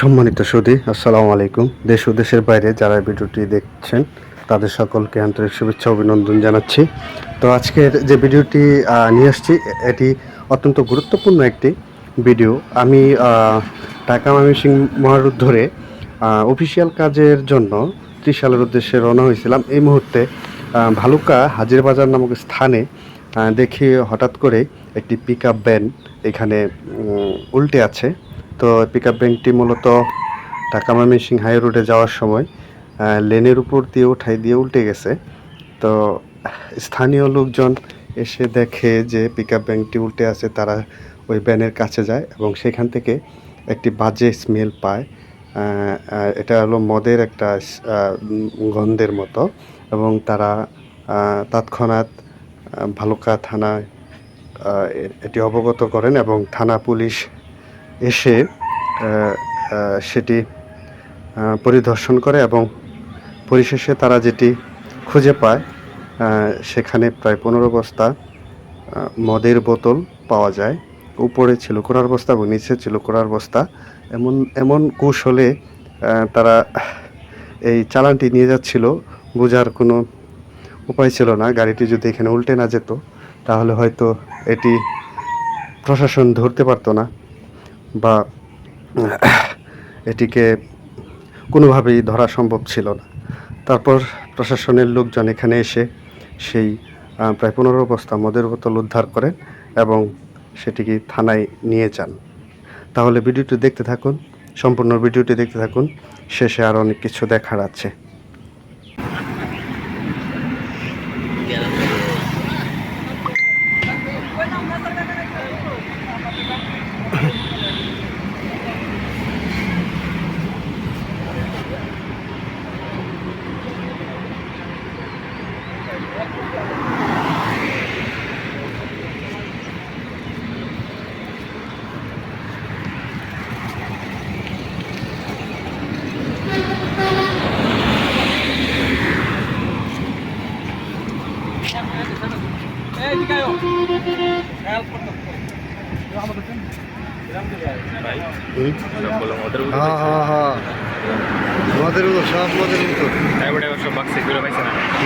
সম্মানিত সুদী আসসালামু আলাইকুম। দেশ ও দেশের বাইরে যারা ভিডিওটি দেখছেন, তাদের সকলকে আন্তরিক শুভেচ্ছা অভিনন্দন জানাচ্ছি। তো আজকের যে ভিডিওটি নিয়ে আসছি এটি অত্যন্ত গুরুত্বপূর্ণ একটি ভিডিও। আমি ঢাকা ময়মনসিং মহারুট ধরে অফিসিয়াল কাজের জন্য ত্রিশালের উদ্দেশ্যে রওনা হয়েছিলাম। এই মুহূর্তে ভালুকা হাজির বাজার নামক স্থানে দেখি হঠাৎ করে একটি পিক আপ ভ্যান এখানে উল্টে আছে। তো পিক আপ ভ্যানটি মূলত ঢাকা ময়মনসিং হাই রোডে যাওয়ার সময় লেনের উপর দিয়ে উঠাই দিয়ে উল্টে গেছে। তো, স্থানীয় লোকজন এসে দেখে যে পিক আপ ভ্যানটি উল্টে আছে, তারা ওই ব্যানের কাছে যায় এবং সেখান থেকে একটি বাজে স্মেল পায়। এটা হলো মদের একটা গন্ধের মতো এবং তারা তৎক্ষণাৎ ভালুকা থানায় এটি অবগত করেন এবং থানা পুলিশ এসে সেটি পরিদর্শন করে এবং পরিশেষে তারা যেটি খুঁজে পায় সেখানে প্রায় পনেরো বস্তা মদের বোতল পাওয়া যায়। উপরে ছিল কোরার বস্তা এবং নিচে ছিল কোরার বস্তা। এমন এমন কৌশলে তারা এই চালানটি নিয়ে যাচ্ছিল। বোঝার কোনো উপায় ছিল না। গাড়িটি যদি এখানে উল্টে না যেত, তাহলে হয়তো এটি প্রশাসন ধরতে পারতো না। বা, এটিকে কোনোভাবেই ধরা সম্ভব ছিল না। তারপর প্রশাসনের লোকজন এখানে এসে সেই প্রায় পনেরো বস্তা মদের বোতল উদ্ধার করেন এবং সেটিকে থানায় নিয়ে যান। তাহলে ভিডিওটি দেখতে থাকুন, সম্পূর্ণ ভিডিওটি দেখতে থাকুন, শেষে আরও অনেক কিছু দেখার আছে।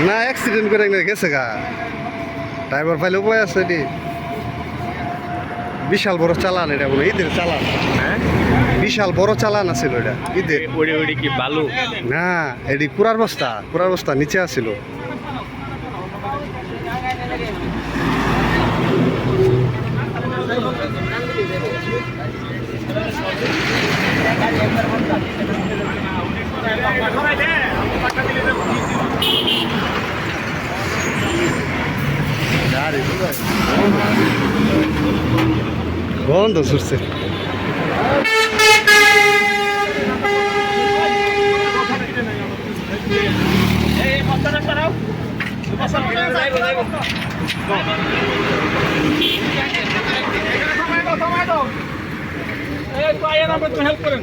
না করে গেছে ড্রাইভার আছে বিশাল বড় চালান এটা বলে ঈদের চালান বিশাল বড় চালান আছিল এটা ঈদের কি বালু না এটি কুরার বস্তা কুরার বস্তা নিচে আছিল। বন্ধ সুরছে এই তো আয়ার আমরা তো হেল্প করেন।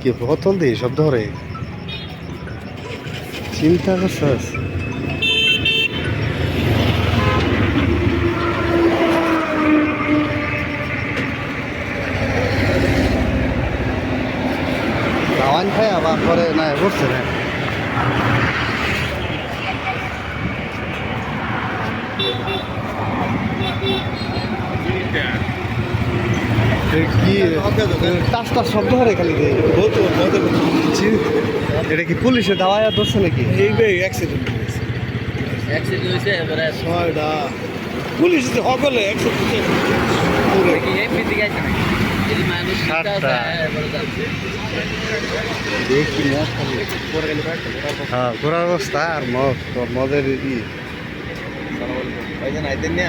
কি বোতল দিয়ে সব ধরে চিন্তা করছাস দাওয়ান খাই আবার করে না বসছে না। কি? টাস টাস শব্দ করে খালি দিয়ে চি- এটা কি পুলিশে দাওয়ায় ধরছে নাকি? অ্যাক্সিডেন্ট হয়েছে। এবারে ছয়টা। পুলিশ যে সকলে একশো এই সাতটা। দেখি মদ খালি। পরে গেলে হ্যাঁ ঘোরার অবস্থা আর মদ মদের ই। না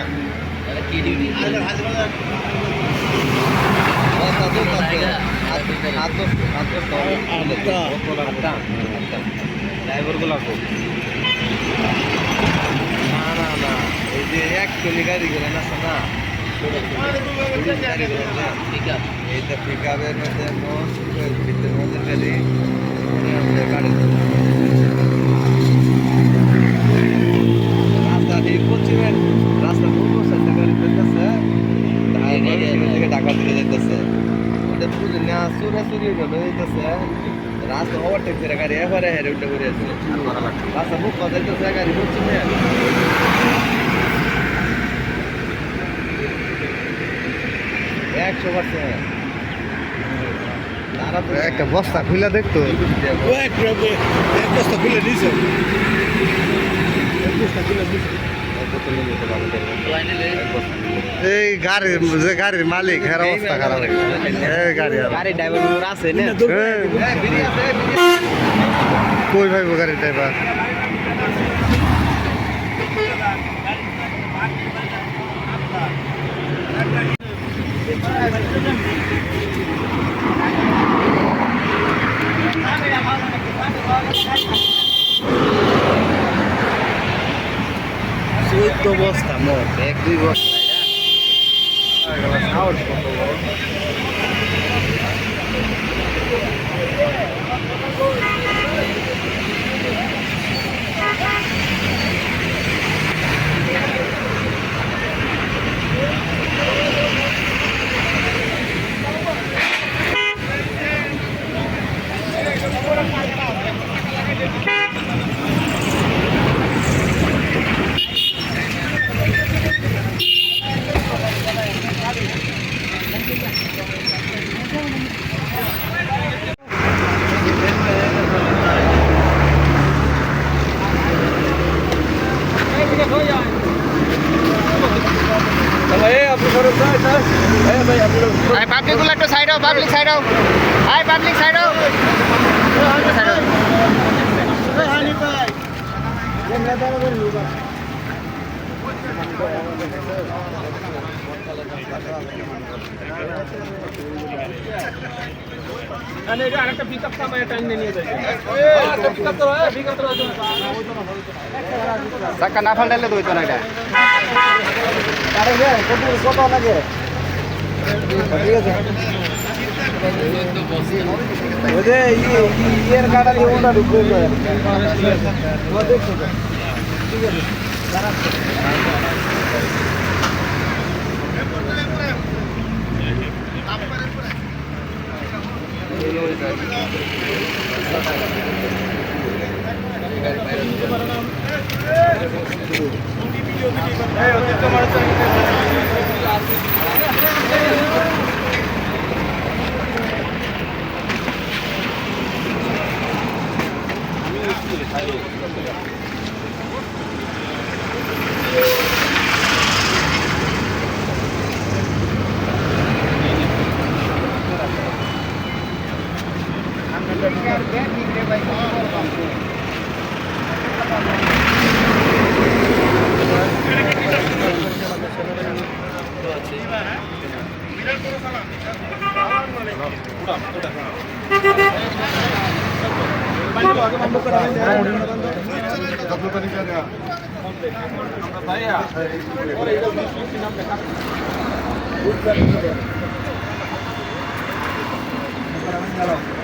ড্রাইভারগুলো না না না এই যে এক টলি গাড়ি গুলো না না গাড়ি গুলো না এইটা পিক আপের মধ্যে মোট ভিতরের মধ্যে গাড়ি গাড়ি রাস্তা ঠিক পশ্চিমের রাস্তা পূর্ব সাইডে গাড়ি যেতেছে থেকে ঢাকা দিকে যেতেছে ওটা বুঝে না রাস্তা ওভারটেক করে গাড়ি এবারে হেরে উঠে করে আছে। রাস্তা বুক করে যেতেছে গাড়ি পশ্চিমে একশো পার্সেন্ট তারা তো একটা বস্তা খুলে দেখতো। এই গাড়ির যে গাড়ির মালিক এর অবস্থা খারাপ এই গাড়ি গাড়ি ড্রাইভার আছে না। কই ভাইব গাড়ির ড্রাইভার চোদ্দ বস্তা মোট এক দুই বস্তা আই গুলো একটু সাইড হও পাবলিক সাইড হও আই পাবলিক সাইড হও সাইড হও চাক্কা না ফাল্টাইলে তো হইতো না এটা। ইয়ের গাড়ি ওটা ঢুকবে 이쪽에 다요. Thank you.